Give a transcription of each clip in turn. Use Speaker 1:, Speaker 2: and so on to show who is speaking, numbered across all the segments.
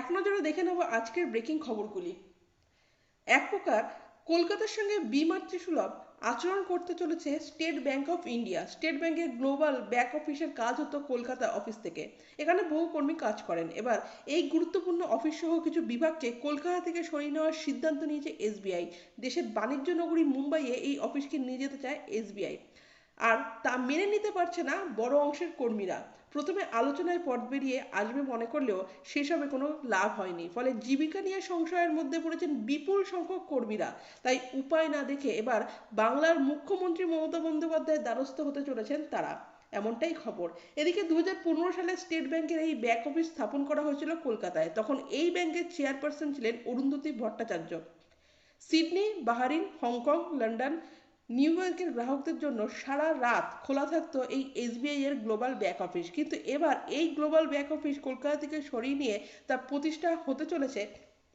Speaker 1: এক নজরে দেখে নেব আজকের ব্রেকিং খবরগুলি। এক প্রকার কলকাতার সঙ্গে বিমাতৃসুলভ আচরণ করতে চলেছে State Bank of India State ব্যাংকের গ্লোবাল ব্যাক অফিসের কাজ হতো কলকাতা অফিস থেকে। এখানে বহু কর্মী কাজ করেন। এবার এই গুরুত্বপূর্ণ অফিস সহ কিছু বিভাগকে কলকাতা থেকে সরিয়ে নেওয়ার সিদ্ধান্ত নিয়েছে এসবিআই দেশের বাণিজ্য নগরী মুম্বাইয়ে এই অফিসকে নিয়ে যেতে চায় এসবিআই আর তা মেনে নিতে পারছে না বড় অংশের কর্মীরা। প্রথমে আলোচনায় পথ বেরিয়ে আসবে মনে করলেও সেসবে কোনো লাভ হয়নি। ফলে জীবিকা নিয়ে সংশয়ের মধ্যে পড়েছেন বিপুল সংখ্যক কর্মীরা। তাই উপায় না দেখে এবার বাংলার মুখ্যমন্ত্রী মমতা বন্দ্যোপাধ্যায়ের দ্বারস্থ হতে চলেছেন তারা। এমনটাই খবর। এদিকে দু হাজার পনেরো সালে স্টেট ব্যাংকের এই ব্যাক অফিস স্থাপন করা হয়েছিল কলকাতায়। তখন এই ব্যাংকের চেয়ারপারসন ছিলেন Arundhati Bhattacharya. Sydney, Bahrain, Hong Kong, London New ইয়র্কের গ্রাহকদের জন্য সারা রাত খোলা থাকতো এই এসবিআই এর গ্লোবাল ব্যাক অফিস কিন্তু এবার এই গ্লোবাল ব্যাক অফিস কলকাতা থেকে সরিয়ে নিয়ে তা প্রতিষ্ঠা হতে চলেছে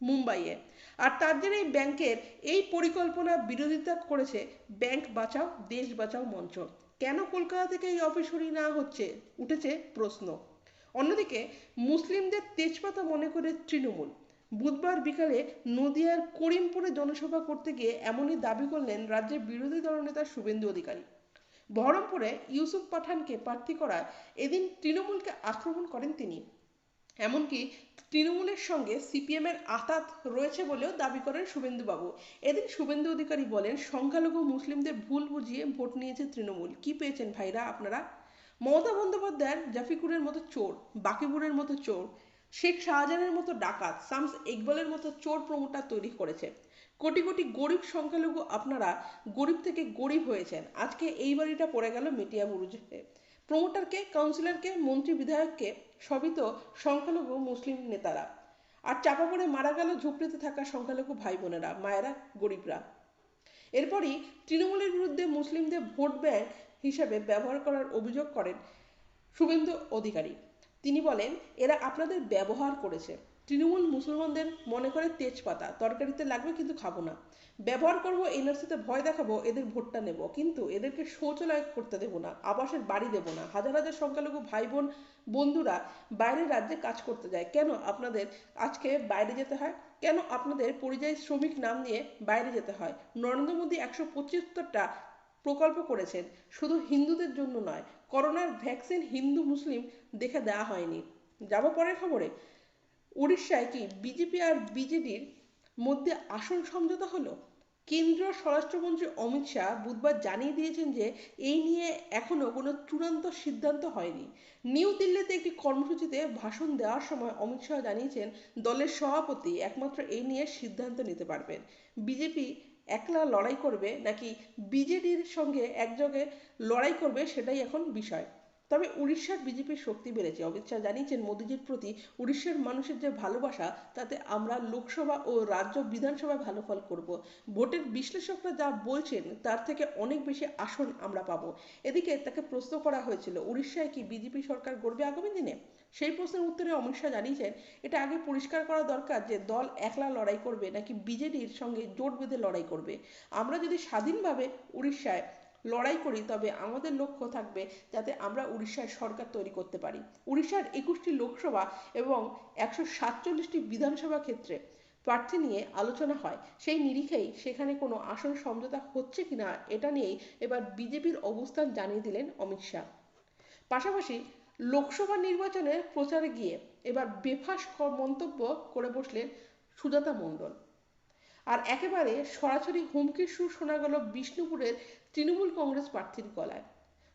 Speaker 1: মুম্বাইয়ে। আর তার জন্য এই ব্যাংকের এই পরিকল্পনা বিরোধিতা করেছে ব্যাংক বাঁচাও, দেশ বাঁচাও মঞ্চ। কেন কলকাতা থেকে এই অফিস সরিয়ে নেওয়া হচ্ছে? উঠেছে প্রশ্ন। অন্যদিকে, মুসলিমদের তেজপাতা মনে করে তৃণমূল। বুধবার বিকালে নদিয়ার করিমপুরে জনসভা করতে গিয়ে এমনই দাবি করলেন রাজ্যের বিরোধী দলনেতা শুভেন্দু অধিকারী। বহরমপুরে ইউসুফ পাঠানকে প্রার্থী করায় এদিন তৃণমূলকে আক্রমণ করেন তিনি। এমনকি তৃণমূলের সঙ্গে সিপিএমের আতাত রয়েছে বলেও দাবি করেন শুভেন্দুবাবু। এদিন শুভেন্দু অধিকারী বলেন, সংখ্যালঘু মুসলিমদের ভুল বুঝিয়ে ভোট নিয়েছে তৃণমূল। কি পেয়েছেন ভাইরা আপনারা? মমতা বন্দ্যোপাধ্যায়ের জাফিকুরের মতো চোর বাকিবুরের মতো চোর শেখ শাহজাহানের মতো ডাকাত শামস ইকবালের মতো চোর প্রমোটার তৈরি করেছে। কোটি কোটি গরিব সংখ্যালঘু আপনারা গরিব থেকে গরিব হয়েছেন। আজকে এই বাড়িটা পড়ে গেল মিটিয়া বুরুজে। প্রমোটারকে, কাউন্সিলরকে, মন্ত্রী বিধায়ককে সবই তো সংখ্যালঘু মুসলিম নেতারা। আর চাপা পড়ে মারা গেল ঝুপড়িতে থাকা সংখ্যালঘু ভাই বোনেরা মায়েরা, গরিবরা। এরপরই তৃণমূলের বিরুদ্ধে মুসলিমদের ভোট ব্যাংক হিসাবে ব্যবহার করার অভিযোগ করেন শুভেন্দু অধিকারী। তিনি বলেন, এরা আপনাদের ব্যবহার করেছে। তৃণমূল মুসলমানদের মনে করে তেজপাতা, তরকারিতে লাগবে কিন্তু খাব না। ব্যবহার করব, এনআরসিতে ভয় দেখাবো, এদের ভোটটা নেব। কিন্তু এদেরকে শৌচালয় করতে দেবো না, আবাসের বাড়ি দেবো না। হাজার হাজার সংখ্যালঘু ভাই বোন বন্ধুরা বাইরের রাজ্যে কাজ করতে যায়। কেন আপনাদের আজকে বাইরে যেতে হয়? কেন আপনাদের পরিযায়ী শ্রমিক নাম নিয়ে বাইরে যেতে হয়? নরেন্দ্র মোদী একশো পঁচাত্তরটা প্রকল্প করেছেন। শুধু হিন্দুদের জন্য নয় করোনার ভ্যাকসিন হিন্দু মুসলিম দেখে দেওয়া হয়নি। যাব পরের খবরে। উড়িষ্যায় কি বিজেপি আর বিজেডির মধ্যে আসন সমঝোতা হলো? কেন্দ্রীয় স্বরাষ্ট্রমন্ত্রী অমিত শাহ বুধবার জানিয়ে দিয়েছেন যে, এই নিয়ে এখনও কোনো চূড়ান্ত সিদ্ধান্ত হয়নি। নিউ দিল্লিতে একটি কর্মসূচিতে ভাষণ দেওয়ার সময় অমিত শাহ জানিয়েছেন, দলের সভাপতি একমাত্র এই নিয়ে সিদ্ধান্ত নিতে পারবেন। বিজেপি একলা লড়াই করবে নাকি বিজেডির সঙ্গে একযোগে লড়াই করবে সেটাই এখন বিষয়। তবে উড়িষ্যার বিজেপির শক্তি বেড়েছে। অমিত শাহ জানিয়েছেন, মোদীজির প্রতি উড়িষ্যার মানুষের যে ভালোবাসা, তাতে আমরা লোকসভা ও রাজ্য বিধানসভায় ভালো ফল করব। ভোটের বিশ্লেষকরা যা বলছেন, তার থেকে অনেক বেশি আসন আমরা পাবো। এদিকে তাকে প্রশ্ন করা হয়েছিল, উড়িষ্যায় কি বিজেপি সরকার গড়বে আগামী দিনে? সেই প্রশ্নের উত্তরে অমিত শাহ জানিয়েছেন, এটা আগে পরিষ্কার করা দরকার যে দল একলা লড়াই করবে নাকি বিজেডির সঙ্গে জোট বেঁধে লড়াই করবে। আমরা যদি স্বাধীনভাবে উড়িষ্যায় লড়াই করি, তবে আমাদের লক্ষ্য থাকবে যাতে আমরা উড়িষ্যায় সরকার তৈরি করতে পারি। উড়িষ্যার একুশটি লোকসভা এবং একশো সাতচল্লিশটি বিধানসভা ক্ষেত্রে প্রার্থী নিয়ে আলোচনা হয়। সেই নিরিখেই সেখানে কোনো আসন সমঝোতা হচ্ছে কিনা এটা নিয়েই এবার বিজেপির অবস্থান জানিয়ে দিলেন অমিত শাহ। পাশাপাশি লোকসভা নির্বাচনের প্রচারে গিয়ে এবার বেফাস মন্তব্য করে বসলেন সুজাতা মণ্ডল। আর একেবারে সরাসরি হুমকির সুর শোনা গেল বিষ্ণুপুরের তৃণমূল কংগ্রেস প্রার্থীর গলায়।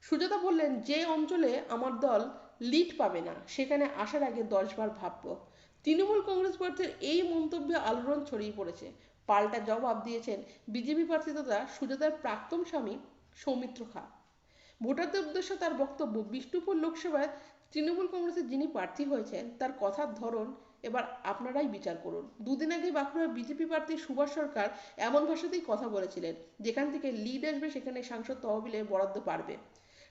Speaker 1: সুজাতা বললেন, যে অঞ্চলে আমার দল লিড পাবে না, সেখানে আসার আগে দশবার ভাবব। তৃণমূল কংগ্রেস প্রার্থীর এই মন্তব্যে আলোড়ন ছড়িয়ে পড়েছে। পাল্টা জবাব দিয়েছেন বিজেপি প্রার্থী তথা সুজাতার প্রাক্তন স্বামী সৌমিত্র খা। ভোটারদের উদ্দেশ্যে তার বক্তব্য, বিষ্ণুপুর লোকসভায় তৃণমূল কংগ্রেসের যিনি প্রার্থী হয়েছেন, তার কথার ধরন এবার আপনারাই বিচার করুন। দুদিন আগে বাঁকুড়ার বিজেপি প্রার্থী সুভাষ সরকার এমন ভাষাতেই কথা বলেছিলেন, যেখান থেকে লিড আসবে সেখানে সাংসদ তহবিলে বরাদ্দ পারবে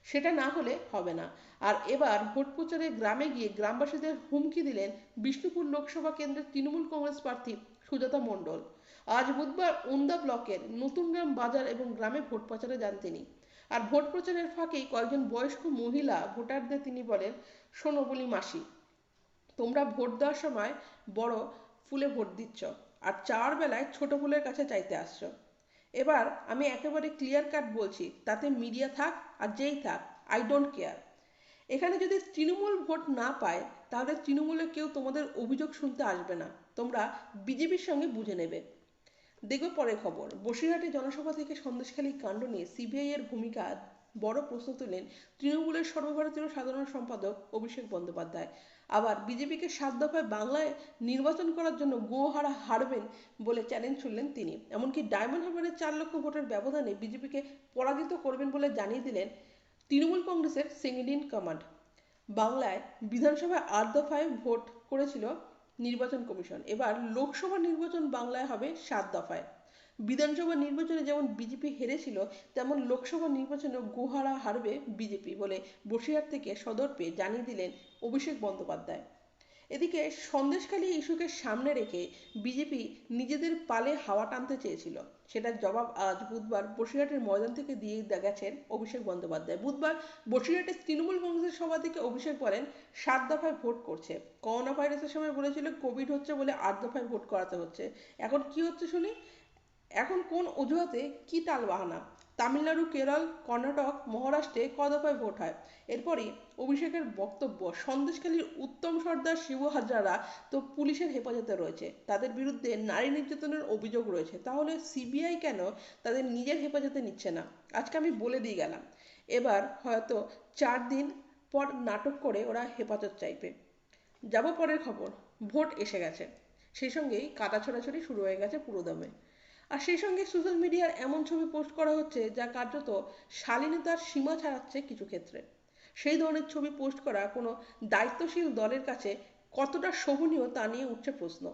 Speaker 1: সেটা না হলে হবে না। আর এবার ভোট প্রচারে গ্রামে গিয়ে গ্রামবাসীদের হুমকি দিলেন বিষ্ণুপুর লোকসভা কেন্দ্রের তৃণমূল কংগ্রেস প্রার্থী সুজাতা মণ্ডল। আজ বুধবার ওন্দা ব্লকের নতুন গ্রাম বাজার এবং গ্রামে ভোট প্রচারে যান তিনি। আর ভোট প্রচারের ফাঁকেই কয়েকজন বয়স্ক মহিলা ভোটারদের তিনি বলেন, শোনো মাসি। তোমরা ভোট দেওয়ার সময় বড় ফুলে ভোট দিচ্ছ আর চার বেলায় ছোট ফুলের কাছে চাইতে আসছ। এবার আমি একেবারে ক্লিয়ার কাট বলছি, তাতে মিডিয়া থাক আর যেই থাক আই ডোন্ট কেয়ার এখানে যদি তৃণমূল ভোট না পায়, তাহলে তৃণমূলে কেউ তোমাদের অভিযোগ শুনতে আসবে না। তোমরা বিজেপির সঙ্গে বুঝে নেবে। দেখবে পরের খবর। বসিরহাটে জনসভা থেকে সন্দেশখালী কাণ্ড নিয়ে সিবিআই এর ভূমিকা বড় প্রশ্ন তুলেন তৃণমূলের সর্বভারতীয় সাধারণ সম্পাদক অভিষেক বন্দ্যোপাধ্যায়। আবার বিজেপিকে সাত দফায় বাংলায় নির্বাচন করার জন্য গোহারা হারবেন বলে চ্যালেঞ্জ ছুড়লেন তিনি। এমনকি ডায়মন্ড হারবারের চার লক্ষ ভোটের ব্যবধানে বিজেপিকে পরাজিত করবেন বলে জানিয়ে দিলেন তৃণমূল কংগ্রেসের সেঙ্গিডিন কমান্ড বাংলায় বিধানসভায় আট দফায় ভোট করেছিল নির্বাচন কমিশন। এবার লোকসভা নির্বাচন বাংলায় হবে সাত দফায়। বিধানসভা নির্বাচনে যেমন বিজেপি হেরেছিল, তেমন লোকসভা নির্বাচনে গোহারা হারবে বিজেপি বলে বসিরহাট থেকে সদর পেয়ে জানিয়ে দিলেন অভিষেক বন্দ্যোপাধ্যায়। এদিকে সন্দেশখালী ইস্যুকে সামনে রেখে বিজেপি নিজেদের পালে হাওয়া টানতে চেয়েছিল। সেটার জবাব আজ বুধবার বসিরহাটের ময়দান থেকে দিয়ে গেছেন অভিষেক বন্দ্যোপাধ্যায়। বুধবার বসিরহাটের তৃণমূল কংগ্রেসের সভা থেকে অভিষেক বলেন, সাত দফায় ভোট করছে। করোনা ভাইরাসের সময় বলেছিল, কোভিড হচ্ছে বলে আট দফায় ভোট করাতে হচ্ছে। এখন কি হচ্ছে শুনি? এখন কোন অজুহাতে কি তাল বাহানা তামিলনাড়ু, কেরল, কর্ণাটক, মহারাষ্ট্রে ক দফায় ভোট হয়? এরপরই অভিষেকের বক্তব্য, সন্দেশখালীর উত্তম সর্দার শিব হাজরারা তো পুলিশের হেফাজতে রয়েছে। তাদের বিরুদ্ধে নারী নির্যাতনের অভিযোগ রয়েছে। তাহলে সিবিআই কেন তাদের নিজের হেফাজতে নিচ্ছে না? আজকে আমি বলে দিয়ে গেলাম। এবার হয়তো চার দিন পর নাটক করে ওরা হেফাজত চাইবে। যাব পরের খবর। ভোট এসে গেছে। সেই সঙ্গেই কাটা ছড়াছড়ি শুরু হয়ে গেছে পুরোদমে। আর সেই সঙ্গে সোশ্যাল মিডিয়ার এমন ছবি পোস্ট করা হচ্ছে যা কার্যত শালীনতার সীমা ছাড়াচ্ছে কিছু ক্ষেত্রে। সেই ধরনের ছবি পোস্ট করা কোনো দায়িত্বশীল দলের কাছে কতটা শোভনীয় তা নিয়ে উঠছে প্রশ্ন।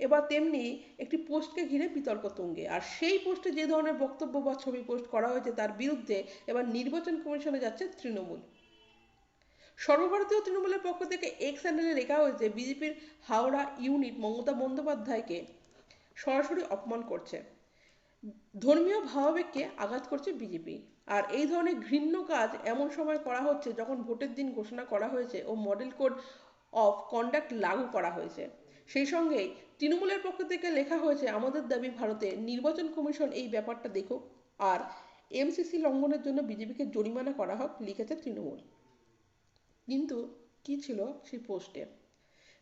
Speaker 1: এবার তেমনি একটি পোস্টকে ঘিরে বিতর্ক তুঙ্গে, আর সেই পোস্টে যে ধরনের বক্তব্য বা ছবি পোস্ট করা হয়েছে তার বিরুদ্ধে এবার নির্বাচন কমিশনে যাচ্ছে তৃণমূল। সর্বভারতীয় তৃণমূলের পক্ষ থেকে এক স্যান্ডেলে লেখা হয়েছে, বিজেপির হাওড়া ইউনিট মমতা বন্দ্যোপাধ্যায়কে সরাসরি অপমান করছে। ধর্মীয় ভাবাবেগকে আঘাত করছে বিজেপি আর এই ধরনের ঘৃণ্য কাজ এমন সময় করা হচ্ছে যখন ভোটের দিন ঘোষণা করা হয়েছে ও মডেল কোড অফ কন্ডাক্ট লাগু করা হয়েছে। সেই সঙ্গেই তৃণমূলের পক্ষ থেকে লেখা হয়েছে, আমাদের দাবি ভারতে নির্বাচন কমিশন এই ব্যাপারটা দেখুক। আর এমসিসি লঙ্ঘনের জন্য বিজেপিকে জরিমানা করা হোক লিখেছে তৃণমূল। কিন্তু কি ছিল সেই পোস্টে?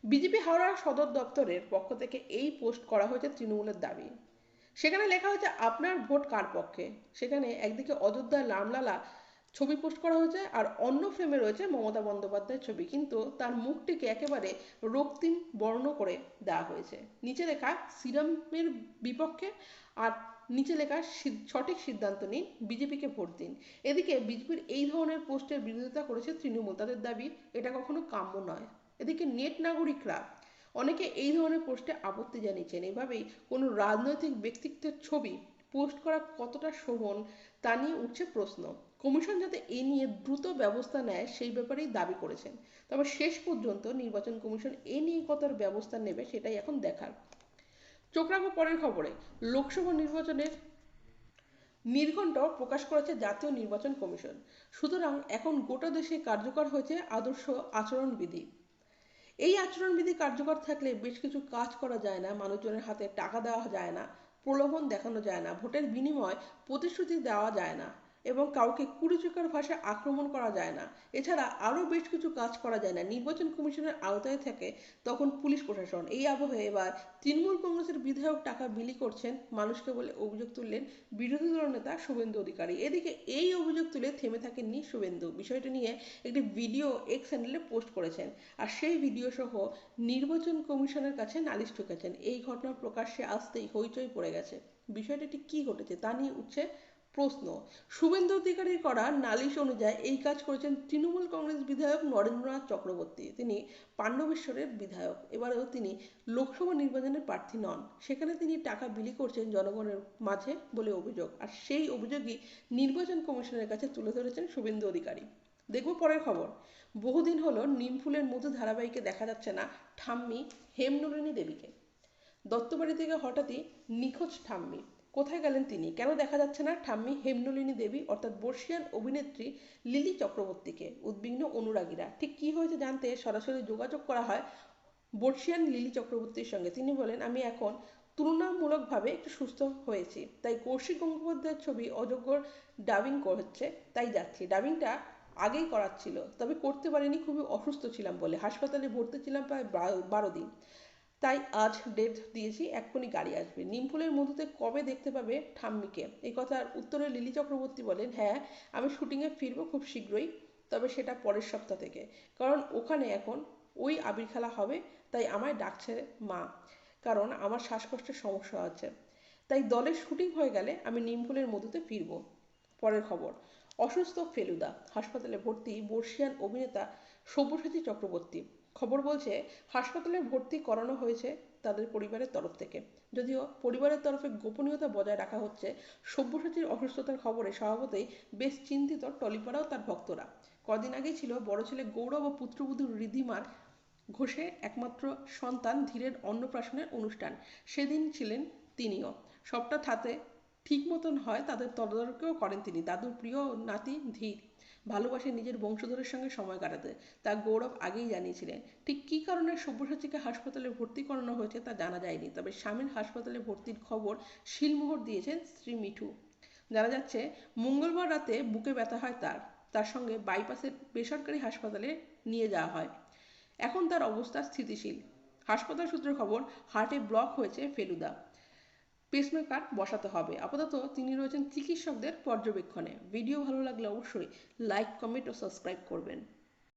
Speaker 1: বিজেপি হাওড়া সদর দপ্তরের পক্ষ থেকে এই পোস্ট করা হয়েছে তৃণমূলের দাবি। সেখানে লেখা হয়েছে, আপনার ভোট কার পক্ষে? সেখানে একদিকে অযোধ্যা লামলালা ছবি পোস্ট করা হয়েছে আর অন্য ফ্রেমে রয়েছে মমতা বন্দ্যোপাধ্যায়ের ছবি। কিন্তু তার মুখটিকে একেবারে রক্তিম বর্ণ করে দেওয়া হয়েছে। নিচে লেখা, সিরামের বিপক্ষে? আর নিচে লেখা সঠিক সিদ্ধান্ত নিন, বিজেপিকে ভোট দিন। এদিকে বিজেপির এই ধরনের পোস্টের বিরোধিতা করেছে তৃণমূল। তাদের দাবি, এটা কখনো কাম্য নয়। এদিকে নেট নাগরিকরা অনেকে এই ধরনের পোস্টে আপত্তি জানিয়েছেন। এভাবেই কোনো রাজনৈতিক ব্যক্তিত্বের ছবি পোস্ট করা কতটা শোভন তা নিয়ে উঠছে প্রশ্ন। কমিশন যাতে এ নিয়ে দ্রুত ব্যবস্থা নেয় সেই ব্যাপারেই দাবি করেছেন। তবে শেষ পর্যন্ত নির্বাচন কমিশন এ নিয়ে কত ব্যবস্থা নেবে সেটাই এখন দেখার। চোখ রাখব পরের খবরে। লোকসভা নির্বাচনের নির্ঘণ্ট প্রকাশ করেছে জাতীয় নির্বাচন কমিশন। সুতরাং এখন গোটা দেশে কার্যকর হয়েছে আদর্শ আচরণবিধি। এই আচরণবিধি কার্যকর থাকলে বেশ কিছু কাজ করা যায় না, মানুষজনের হাতে টাকা দেওয়া যায় না, প্রলোভন দেখানো যায় না, ভোটের বিনিময় প্রতিশ্রুতি দেওয়া যায় না। এবং কাউকে কুরুচিকর ভাষায় আক্রমণ করা যায় না। এছাড়া আরও বেশ কিছু কাজ করা যায় না। নির্বাচন কমিশনের আওতায় থাকে তখন পুলিশ প্রশাসন। এই আবহে এবার তৃণমূল কংগ্রেসের বিধায়ক টাকা বিলি করছেন মানুষকে বলে অভিযোগ তুললেন বিরোধী দল নেতা শুভেন্দু অধিকারী। এদিকে এই অভিযোগ তুলে থেমে থাকেননি শুভেন্দু। বিষয়টি নিয়ে একটি ভিডিও এক্স হ্যান্ডেলে পোস্ট করেছেন। আর সেই ভিডিও সহ নির্বাচন কমিশনের কাছে নালিশ ঠুকেছেন। এই ঘটনা প্রকাশ্যে আসতেই হইচই পড়ে গেছে। বিষয়টি ঠিক কী ঘটেছে তা নিয়ে উঠছে প্রশ্ন। শুভেন্দু অধিকারীর করা নালিশ অনুযায়ী এই কাজ করেছেন তৃণমূল কংগ্রেস বিধায়ক নরেন্দ্রনাথ চক্রবর্তী। তিনি পাণ্ডবেশ্বরের বিধায়ক। এবারেও তিনি লোকসভা নির্বাচনের প্রার্থী নন। সেখানে তিনি টাকা বিলি করছেন জনগণের মাঝে বলে অভিযোগ। আর সেই অভিযোগই নির্বাচন কমিশনের কাছে তুলে ধরেছেন শুভেন্দু অধিকারী। দেখব পরের খবর। বহুদিন হলো নিমফুলের মধু ধারাবাহিকে দেখা যাচ্ছে না ঠাম্মি হেমনলিনী দেবীকে। দত্তবাড়ি থেকে হঠাৎই নিখোঁজ ঠাম্মি। কোথায় গেলেন তিনি? কেন দেখা যাচ্ছে না ঠাম্মি হেমনলিনী দেবী অর্থাৎ বর্ষিয়ান অভিনেত্রী লিলি চক্রবর্তীকে, উদ্বিগ্ন অনুরাগীরা? ঠিক কি হয়েছে জানতে সরাসরি যোগাযোগ করা হয় বর্ষিয়ান লিলি চক্রবর্তীর সঙ্গে। তিনি বলেন, আমি এখন তুলনামূলকভাবে একটু সুস্থ হয়েছি, তাই কৌশিক গঙ্গোপাধ্যায়ের ছবি অযোগ্যর ডাবিং হচ্ছে তাই যাচ্ছি। ডাবিংটা আগেই করার ছিল তবে করতে পারিনি, খুবই অসুস্থ ছিলাম বলে। হাসপাতালে ভর্তি ছিলাম প্রায় বারো দিন। তাই আজ ডেট দিয়েছি, এক্ষুনি গাড়ি আসবে। নিমফুলের মধুতে কবে দেখতে পাবে ঠাম্মিকে? এই কথার উত্তরে লিলি চক্রবর্তী বলেন হ্যাঁ আমি শুটিংয়ে ফিরবো খুব শীঘ্রই, তবে সেটা পরের সপ্তাহ থেকে। কারণ ওখানে এখন ওই আবির খেলা হবে, তাই আমায় ডাকছে মা। কারণ আমার শ্বাসকষ্টের সমস্যা আছে তাই দলের শুটিং হয়ে গেলে আমি নিমফুলের মধুতে ফিরবো। পরের খবর, অসুস্থ ফেলুদা, হাসপাতালে ভর্তি বর্ষিয়ান অভিনেতা সব্যসাচী চক্রবর্তী। খবর বলছে, হাসপাতালে ভর্তি করানো হয়েছে তাদের পরিবারের তরফ থেকে। যদিও পরিবারের তরফে গোপনীয়তা বজায় রাখা হচ্ছে, সব্যসাচীর অসুস্থতার খবরে স্বভাবতই বেশ চিন্তিত টলিপাড়াও তার ভক্তরা। কদিন আগেই ছিল বড় ছেলে গৌরব ও পুত্রবধূ রিধিমার ঘোষে একমাত্র সন্তান ধীরের অন্নপ্রাশনের অনুষ্ঠান। সেদিন ছিলেন তিনিও। সবটা থাতে ঠিক মতন হয় তাদের তদারকিও করেন তিনি। দাদুর প্রিয় নাতি ধীর। ভালোবাসে নিজের বংশধরের সঙ্গে সময় কাটাতে, তা গৌরব আগেই জানিয়েছিলেন। ঠিক কী কারণে সব্যসাচীকে হাসপাতালে ভর্তি করানো হয়েছে তা জানা যায়নি, তবে স্বামীর হাসপাতালে ভর্তির খবর শিলমোহর দিয়েছেন শ্রী মিঠু। জানা যাচ্ছে, মঙ্গলবার রাতে বুকে ব্যথা হয় তার তার সঙ্গে বাইপাসের বেসরকারি হাসপাতালে নিয়ে যাওয়া হয়। এখন তার অবস্থা স্থিতিশীল। হাসপাতাল সূত্রে খবর, হার্টে ব্লক হয়েছে ফেলুদা। পেসমেকার বসাতে হবে। আপাতত তিনি রয়েছেন চিকিৎসকদের পর্যবেক্ষণে। ভিডিও ভালো লাগলে অবশ্যই লাইক কমেন্ট ও সাবস্ক্রাইব করবেন।